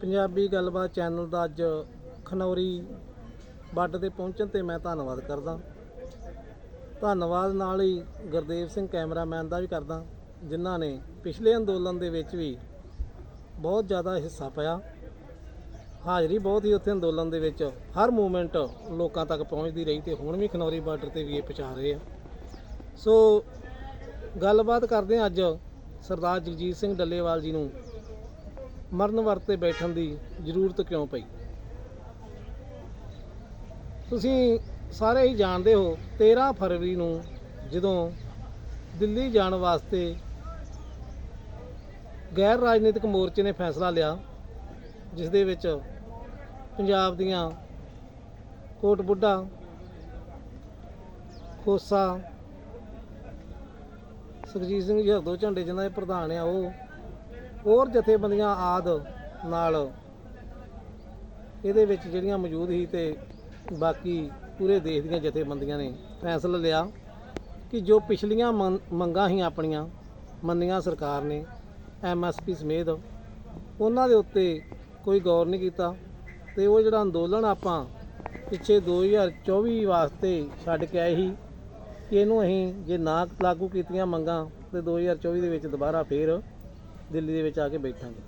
ਪੰਜਾਬੀ ਗੱਲਬਾਤ ਚੈਨਲ ਦਾ ਅੱਜ ਖਨੌਰੀ ਬਾਰਡਰ ਤੇ ਪਹੁੰਚਣ ਤੇ ਮੈਂ ਧੰਨਵਾਦ ਕਰਦਾ। ਧੰਨਵਾਦ ਨਾਲ ਹੀ ਗੁਰਦੇਵ ਸਿੰਘ ਕੈਮਰਾਮੈਨ ਦਾ ਵੀ ਕਰਦਾ, ਜਿਨ੍ਹਾਂ ਨੇ ਪਿਛਲੇ ਅੰਦੋਲਨ ਦੇ ਵਿੱਚ ਵੀ ਬਹੁਤ ਜ਼ਿਆਦਾ ਹਿੱਸਾ ਪਾਇਆ। ਹਾਜ਼ਰੀ ਬਹੁਤ ਹੀ ਉੱਥੇ ਅੰਦੋਲਨ ਦੇ ਵਿੱਚ ਹਰ ਮੂਵਮੈਂਟ ਲੋਕਾਂ ਤੱਕ ਪਹੁੰਚਦੀ ਰਹੀ ਤੇ ਹੁਣ ਵੀ ਖਨੌਰੀ ਬਾਰਡਰ ਤੇ ਵੀ ਇਹ ਪਹੁੰਚਾ ਰਹੇ ਆ। ਸੋ ਗੱਲਬਾਤ ਕਰਦੇ ਹਾਂ ਅੱਜ ਸਰਦਾਰ ਜਗਜੀਤ ਸਿੰਘ ਡੱਲੇਵਾਲ ਜੀ ਨੂੰ। ਮਰਨ ਵਰਤੇ ਬੈਠਣ ਦੀ ਜ਼ਰੂਰਤ ਕਿਉਂ ਪਈ? ਤੁਸੀਂ ਸਾਰੇ ਹੀ ਜਾਣਦੇ ਹੋ 13 ਫਰਵਰੀ ਨੂੰ ਜਦੋਂ ਦਿੱਲੀ ਜਾਣ ਵਾਸਤੇ ਗੈਰ ਰਾਜਨੀਤਿਕ ਮੋਰਚੇ ਨੇ ਫੈਸਲਾ ਲਿਆ, ਜਿਸ ਦੇ ਵਿੱਚ ਪੰਜਾਬ ਦੀਆਂ ਕੋਟ ਬੁੱਢਾ, ਖੋਸਾ, ਸੁਖਜੀਤ ਸਿੰਘ ਜੀ ਹਰਦੋ ਝੰਡੇ ਜਿਨ੍ਹਾਂ ਦੇ ਪ੍ਰਧਾਨ ਆ, ਉਹ ਹੋਰ ਜਥੇਬੰਦੀਆਂ ਆਦ ਨਾਲ ਇਹਦੇ ਵਿੱਚ ਜਿਹੜੀਆਂ ਮੌਜੂਦ ਸੀ ਤੇ ਬਾਕੀ ਪੂਰੇ ਦੇਸ਼ ਦੀਆਂ ਜਥੇਬੰਦੀਆਂ ਨੇ ਫੈਸਲਾ ਲਿਆ ਕਿ ਜੋ ਪਿਛਲੀਆਂ ਮੰਨ- ਮੰਗਾਂ ਸੀ ਆਪਣੀਆਂ, ਮੰਨੀਆਂ ਸਰਕਾਰ ਨੇ ਐਮਐਸਪੀ ਸਮੇਤ, ਉਹਨਾਂ ਦੇ ਉੱਤੇ ਕੋਈ ਗੌਰ ਨਹੀਂ ਕੀਤਾ ਤੇ ਉਹ ਜਿਹੜਾ ਅੰਦੋਲਨ ਆਪਾਂ ਪਿੱਛੇ 2024 ਵਾਸਤੇ ਛੱਡ ਕੇ ਆਏ ਸੀ ਕਿ ਇਹਨੂੰ ਅਸੀਂ ਜੇ ਨਾ ਲਾਗੂ ਕੀਤੀਆਂ ਮੰਗਾਂ ਤੇ 2024 ਦੇ ਵਿੱਚ ਦੁਬਾਰਾ ਫੇਰ ਦਿੱਲੀ ਦੇ ਵਿੱਚ ਆ ਕੇ ਬੈਠਾਂਗੇ।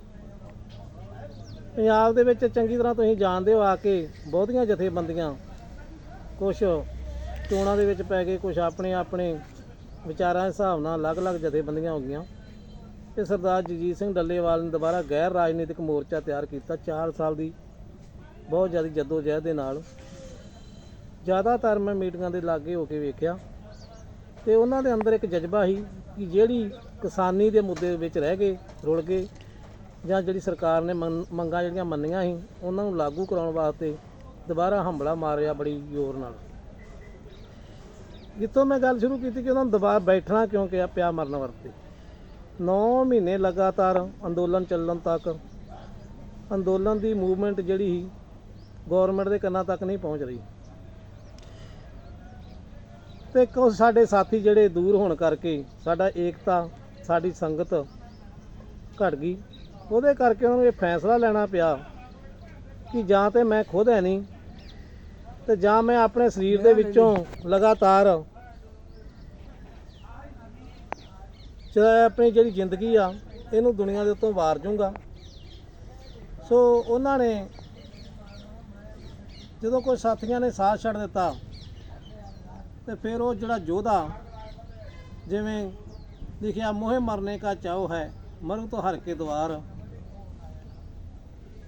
ਪੰਜਾਬ ਦੇ ਵਿੱਚ ਚੰਗੀ ਤਰ੍ਹਾਂ ਤੁਸੀਂ ਜਾਣਦੇ ਹੋ ਆ ਕੇ ਬਹੁਤੀਆਂ ਜਥੇਬੰਦੀਆਂ ਕੁਝ ਚੋਣਾਂ ਦੇ ਵਿੱਚ ਪੈ ਗਏ ਕੁਝ ਆਪਣੇ ਆਪਣੇ ਵਿਚਾਰਾਂ ਦੇ ਹਿਸਾਬ ਨਾਲ ਅਲੱਗ-ਅਲੱਗ ਜਥੇਬੰਦੀਆਂ ਹੋ ਗਈਆਂ। ਤੇ ਸਰਦਾਰ ਜਗਜੀਤ ਸਿੰਘ ਡੱਲੇਵਾਲ ਨੇ ਦੁਬਾਰਾ ਗੈਰ ਰਾਜਨੀਤਿਕ ਮੋਰਚਾ ਤਿਆਰ ਕੀਤਾ 4 ਸਾਲ ਦੀ, ਬਹੁਤ ਜ਼ਿਆਦਾ ਜਦੋਜਹਿਦ ਦੇ ਨਾਲ। ਜ਼ਿਆਦਾਤਰ ਮੈਂ ਮੀਟਿੰਗਾਂ ਦੇ ਲਾਗੇ ਹੋ ਕੇ ਵੇਖਿਆ। ਤੇ ਉਹਨਾਂ ਦੇ ਅੰਦਰ ਇੱਕ ਜਜ਼ਬਾ ਸੀ ਕਿ ਜਿਹੜੀ ਕਿਸਾਨੀ ਦੇ ਮੁੱਦੇ ਵਿੱਚ ਰਹਿ ਗਏ ਰੁਲ ਗਏ ਜਾਂ ਜਿਹੜੀ ਸਰਕਾਰ ਨੇ ਮੰਨ- ਮੰਗਾਂ ਜਿਹੜੀਆਂ ਮੰਨੀਆਂ ਸੀ, ਉਹਨਾਂ ਨੂੰ ਲਾਗੂ ਕਰਾਉਣ ਵਾਸਤੇ ਦੁਬਾਰਾ ਹਮਲਾ ਮਾਰਿਆ ਬੜੀ ਜ਼ੋਰ ਨਾਲ। ਜਿੱਥੋਂ ਮੈਂ ਗੱਲ ਸ਼ੁਰੂ ਕੀਤੀ ਕਿ ਉਹਨਾਂ ਨੂੰ ਦੁਬਾਰਾ ਬੈਠਣਾ ਕਿਉਂ ਕਿਹਾ ਪਿਆ ਮਰਨ ਵਰਤੇ। 9 ਮਹੀਨੇ ਲਗਾਤਾਰ ਅੰਦੋਲਨ ਚੱਲਣ ਤੱਕ, ਅੰਦੋਲਨ ਦੀ ਮੂਵਮੈਂਟ ਜਿਹੜੀ ਸੀ ਗਵਰਨਮੈਂਟ ਦੇ ਕੰਨਾਂ ਤੱਕ ਨਹੀਂ ਪਹੁੰਚ ਰਹੀ। ਤੇ ਕੁਝ ਸਾਡੇ ਸਾਥੀ ਜਿਹੜੇ ਦੂਰ ਹੋਣ ਕਰਕੇ ਸਾਡਾ ਏਕਤਾ, ਸਾਡੀ ਸੰਗਤ ਘਟ ਗਈ। ਉਹਦੇ ਕਰਕੇ ਉਹਨਾਂ ਨੂੰ ਇਹ ਫੈਸਲਾ ਲੈਣਾ ਪਿਆ ਕਿ ਜਾਂ ਤੇ ਮੈਂ ਖੁਦ ਹੈ ਨਹੀਂ ਤੇ ਜਾਂ ਮੈਂ ਆਪਣੇ ਸਰੀਰ ਦੇ ਵਿੱਚੋਂ ਲਗਾਤਾਰ ਚਾਹੇ ਆਪਣੀ ਜਿਹੜੀ ਜ਼ਿੰਦਗੀ ਆ, ਇਹਨੂੰ ਦੁਨੀਆ ਦੇ ਉੱਤੋਂ ਵਾਰ ਜੂੰਗਾ। ਸੋ ਉਹਨਾਂ ਨੇ ਜਦੋਂ ਕੋਈ ਸਾਥੀਆਂ ਨੇ ਸਾਥ ਛੱਡ ਦਿੱਤਾ ਤੇ ਫਿਰ ਉਹ ਜਿਹੜਾ ਯੋਧਾ ਜਿਵੇਂ ਲਿਖਿਆ, ਮੋਹੇ ਮਰਨੇ ਕਾ ਚਾਉ ਹੈ, ਮਰੂ ਤੋਂ ਹਰ ਕੇ ਦਵਾਰ।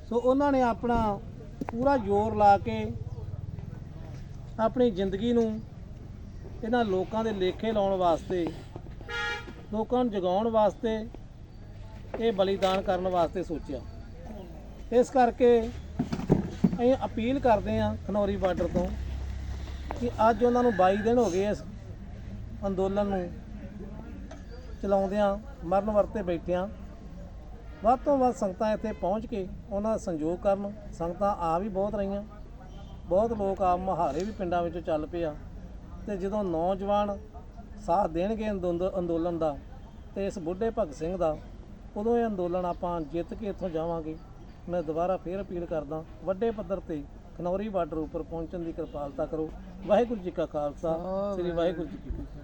ਸੋ ਉਹਨਾਂ ਨੇ ਆਪਣਾ ਪੂਰਾ ਜ਼ੋਰ ਲਾ ਕੇ ਆਪਣੀ ਜ਼ਿੰਦਗੀ ਨੂੰ ਇਹਨਾਂ ਲੋਕਾਂ ਦੇ ਲੇਖੇ ਲਾਉਣ ਵਾਸਤੇ, ਲੋਕਾਂ ਨੂੰ ਜਗਾਉਣ ਵਾਸਤੇ ਇਹ ਬਲੀਦਾਨ ਕਰਨ ਵਾਸਤੇ ਸੋਚਿਆ। ਇਸ ਕਰਕੇ ਅਸੀਂ ਅਪੀਲ ਕਰਦੇ ਹਾਂ ਖਨੌਰੀ ਬਾਰਡਰ ਤੋਂ ਕਿ ਅੱਜ ਉਹਨਾਂ ਨੂੰ 22 ਦਿਨ ਹੋ ਗਏ ਇਸ ਅੰਦੋਲਨ ਨੂੰ ਚਲਾਉਂਦਿਆਂ, ਮਰਨ ਵਰਤੇ ਬੈਠਿਆਂ। ਵੱਧ ਤੋਂ ਵੱਧ ਸੰਗਤਾਂ ਇੱਥੇ ਪਹੁੰਚ ਕੇ ਉਹਨਾਂ ਦਾ ਸੰਯੋਗ ਕਰਨ। ਸੰਗਤਾਂ ਆ ਵੀ ਬਹੁਤ ਰਹੀਆਂ। ਬਹੁਤ ਲੋਕ ਆ ਮਹਾਰੇ ਵੀ ਪਿੰਡਾਂ ਵਿੱਚ ਚੱਲ ਪਏ ਆ ਤੇ ਜਦੋਂ ਨੌਜਵਾਨ ਸਾਥ ਦੇਣਗੇ ਅੰਦੋਲ- ਅੰਦੋਲਨ ਦਾ ਤੇ ਇਸ ਬੁੱਢੇ ਭਗਤ ਸਿੰਘ ਦਾ, ਉਦੋਂ ਇਹ ਅੰਦੋਲਨ ਆਪਾਂ ਜਿੱਤ ਕੇ ਇੱਥੋਂ ਜਾਵਾਂਗੇ। ਮੈਂ ਦੁਬਾਰਾ ਫੇਰ ਅਪੀਲ ਕਰਦਾ, ਵੱਡੇ ਪੱਧਰ ਤੇ ਖਨੌਰੀ ਬਾਰਡਰ ਉੱਪਰ ਪਹੁੰਚਣ ਦੀ ਕਿਰਪਾਲਤਾ ਕਰੋ। ਵਾਹਿਗੁਰੂ ਜੀ ਕਾ ਖਾਲਸਾ ਸ੍ਰੀ ਵਾਹਿਗੁਰੂ ਜੀ ਕੀ ਫਤਿਹ।